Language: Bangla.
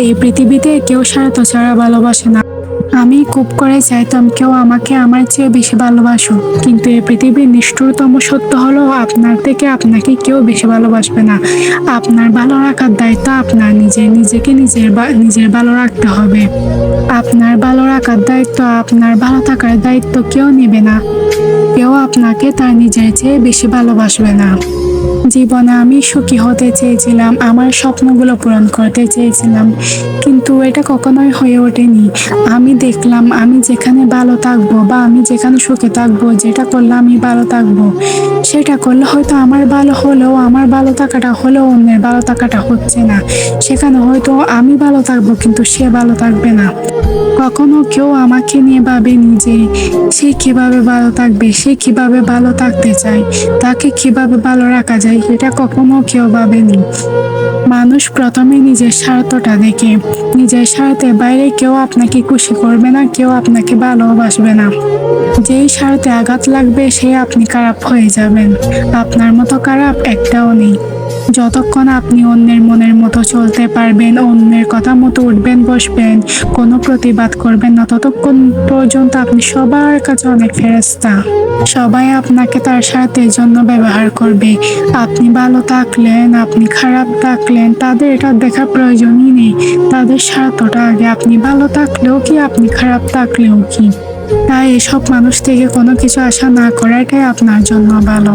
এই পৃথিবীতে কেউ স্বার্থ ছাড়া ভালোবাসে না। আমি খুব করে চাইতাম কেউ আমাকে আমার চেয়ে বেশি ভালোবাসো কিন্তু এই পৃথিবীর নিষ্ঠুরতম সত্য হলো, আপনার থেকে আপনাকে কেউ বেশি ভালোবাসবে না। আপনার ভালো রাখার দায়িত্ব আপনার নিজে, নিজেকে নিজের নিজের ভালো রাখতে হবে। আপনার ভালো রাখার দায়িত্ব, আপনার ভালো থাকার দায়িত্ব কেউ নেবে না। কেউ আপনাকে তার নিজের চেয়ে বেশি ভালোবাসবে না। জীবনে আমি সুখী হতে চেয়েছিলাম, আমার স্বপ্নগুলো পূরণ করতে চেয়েছিলাম, কিন্তু এটা কখনোই হয়ে ওঠেনি। আমি দেখলাম, আমি যেখানে ভালো থাকব বা আমি যেখানে সুখে থাকব, যেটা করলে আমি ভালো থাকব, সেটা করলে হয়তো আমার ভালো হলেও, আমার ভালো থাকাটা হলেও অন্যের ভালো থাকাটা হচ্ছে না। সেখানে হয়তো আমি ভালো থাকব, কিন্তু সে ভালো থাকবে না। কখনো কেউ আমাকে নিয়ে ভাবেনি যে সে কীভাবে ভালো থাকবে, সে কীভাবে ভালো থাকতে চায়, তাকে কীভাবে ভালো রাখা যায় সেটা কখনো কেউ ভাবেনি। মানুষ প্রথমে নিজের স্বার্থটা দেখে। নিজের স্বার্থে বাইরে কেউ আপনাকে খুশি করবে না, কেউ আপনাকে ভালোবাসবে না। স্বার্থে আঘাত লাগবে, সে আপনি খারাপ হয়ে যাবেন। আপনার মতো খারাপ একটাও নেই। যতক্ষণ আপনি অন্যের মনের মতো চলতে পারবেন, অন্যের কথা মতো উঠবেন, বসবেন, কোনো প্রতিবাদ করবেন না, ততক্ষণ পর্যন্ত আপনি সবার কাছে অনেক ফেরস্তা সবাই আপনাকে তার স্বার্থের জন্য ব্যবহার করবে। আপনি ভালো থাকলেন, আপনি খারাপ থাকলেন, তাদের এটা দেখা প্রয়োজনই নেই। তাদের স্বার্থটা আগে আপনি ভালো থাকলেও কি, আপনি খারাপ থাকলেও কি? তাই এসব মানুষ থেকে কোনো কিছু আশা না করাটাই আপনার জন্য ভালো।